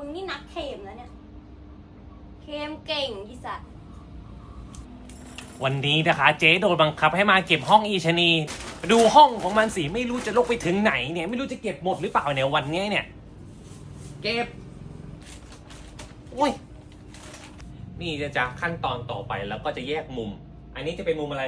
มึงนี่นักเคมแล้วเนี่ย เคมเก่งที่สัตว์วันนี้นะคะ เจ๊โดนบังคับให้มาเก็บห้องอีชะนี ดูห้องของมันสิไม่รู้จะลกไปถึงไหนเนี่ย ไม่รู้จะเก็บหมดหรือเปล่าเนี่ยวันนี้เนี่ย เก็บอุ้ยนี่จะจะขั้นตอนต่อไปแล้วก็จะแยกมุม อันนี้จะเป็นมุมอะไร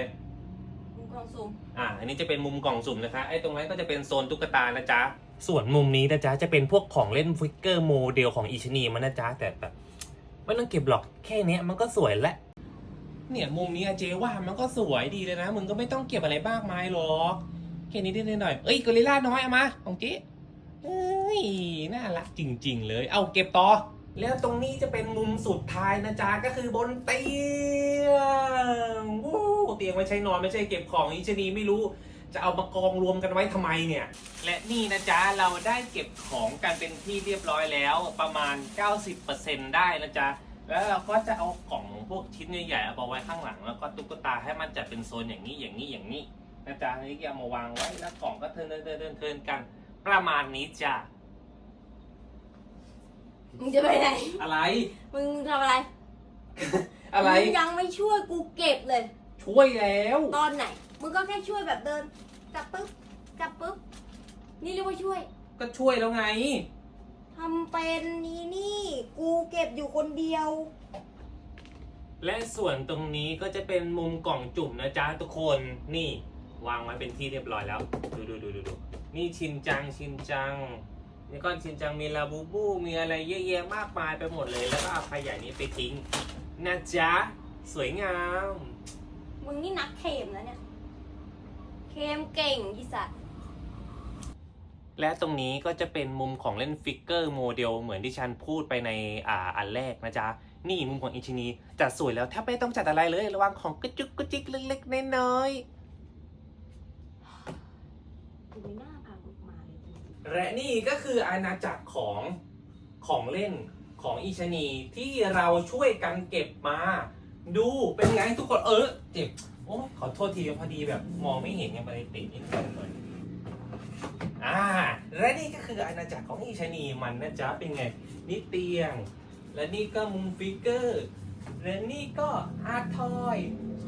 กลองซูมอ่า อันนี้จะเป็นมุมกล่องสุ่มนะคะ ไอ้ตรงนั้นก็จะเป็นโซนตุ๊กตานะจ๊ะ ส่วนมุมนี้นะจ๊ะจะเป็นพวกของเล่นฟิกเกอร์โมเดลของอิชนีมันนะจ๊ะแต่แบบไม่ต้องเก็บหรอกแค่เนี้ยมันก็สวยแล้วเนี่ยมุมนี้อะเจว่ามันก็สวยดีเลยนะ มึงก็ไม่ต้องเก็บอะไรมากมายหรอกแค่นี้ได้หน่อยๆเอ้ยกอริลล่าน้อยเอามาของเจ๊เอ้ยน่ารักจริง ๆ เลย เอาเก็บต่อ แล้วตรงนี้จะเป็นมุมสุดท้ายนะจ๊ะก็คือบนเตียงวู้ เตียงไว้ใช้นอนไม่ใช่เก็บของอิชนีไม่รู้จะเอามากองรวมกันไว้ทำไมเนี่ย และนี่นะจ๊ะ เราได้เก็บของกันเป็นที่เรียบร้อยแล้วประมาณ 90%ได้นะจ๊ะ แล้วเราก็จะเอากล่องพวกชิ้นใหญ่ๆเอาไปไว้ข้างหลัง แล้วก็ตุ๊กตาให้มันจัดเป็นโซนอย่างนี้อย่างนี้อย่างนี้นะจ๊ะนี่ก็เอามาวางไว้แล้วกล่องก็เทินเทินเทินเทินเทินกัน ประมาณนี้จ้ะมึงจะไปไหน อะไร มึงทำอะไร อะไรมึงยังไม่ช่วยกูเก็บเลย ช่วยแล้ว ตอนไหน มึงก็แค่ช่วยแบบเดิน จับปึ๊บ จับปึ๊บ นี่เรียกว่าช่วย ก็ช่วยแล้วไง ทำเป็นนี่นี่ กูเก็บอยู่คนเดียว และส่วนตรงนี้ก็จะเป็นมุมกล่องจุ่มนะจ๊ะทุกคนนี่ วางไว้เป็นที่เรียบร้อยแล้ว ดูดูดูดูดูนี่ชินจังชินจังนี่ก้อนชินจังมีลาบูบูมีอะไรเยอะแยะมากมายไปหมดเลย แล้วก็เอาขยะนี้ไปทิ้งนะจ๊ะสวยงามมึง นี่นักเคมแล้วเนี่ย เคมเก่งที่สัตว์และตรงนี้ก็จะเป็นมุมของเล่นฟิกเกอร์โมเดลเหมือนที่ฉันพูดไปในอ่าอันแรกนะจ๊ะ นี่มุมของอิชินีจัดสวยแล้วแทบไม่ต้องจัดอะไรเลย ระวังของกระจุกกระจิกเล็กๆน้อยๆกูไม่น่าพากูมาเลยและนี่ก็คืออาณาจักรของของเล่นของอีชะนีที่เราช่วยกันเก็บมา ดูเป็นไงทุกคนเออเจ็บโอ้ขอโทษทีพอดีแบบมองไม่เห็นไงไปติดนิดหน่อยอ่าและนี่ก็คืออาณาจักรของอีชนีมันนะจ๊ะเป็นไงนี่เตียง และนี่ก็มุมฟิกเกอร์และนี่ก็อาร์ทอย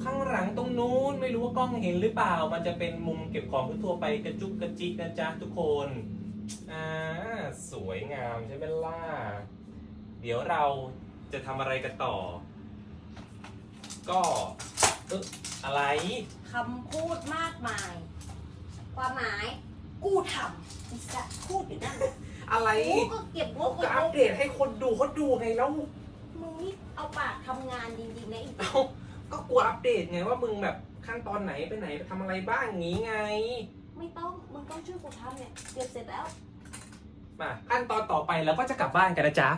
ข้างหลังตรงนู้นไม่รู้ว่ากล้องเห็นหรือเปล่า มันจะเป็นมุมเก็บของทั่วไปกระจุกกระจิกนะจ๊ะทุกคนอ่าสวยงามใช่ไหมล่ะเดี๋ยวเราจะทำอะไรกันต่อ ก็ เอออะไร คำพูดมากมาย ความหมาย กูทำไอ้สัตว์พูดอยู่นั่นอะไรกูก็เก็บงบก็เก็บอังปบเดตให้คนดูเขาดูไงแล้วมึงนี่เอาปากทำงานจริงๆนะไอ้เอ้าก็กลัวอัปเดตไงว่ามึงแบบขั้นตอนไหนไปไหนไปทำอะไรบ้างงี้ไง ไม่ต้องมึงต้องช่วยกูทำเนี่ยเก็บเสร็จแล้วมาขั้นตอนต่อไปเราก็จะกลับบ้านกันนะจ๊ะ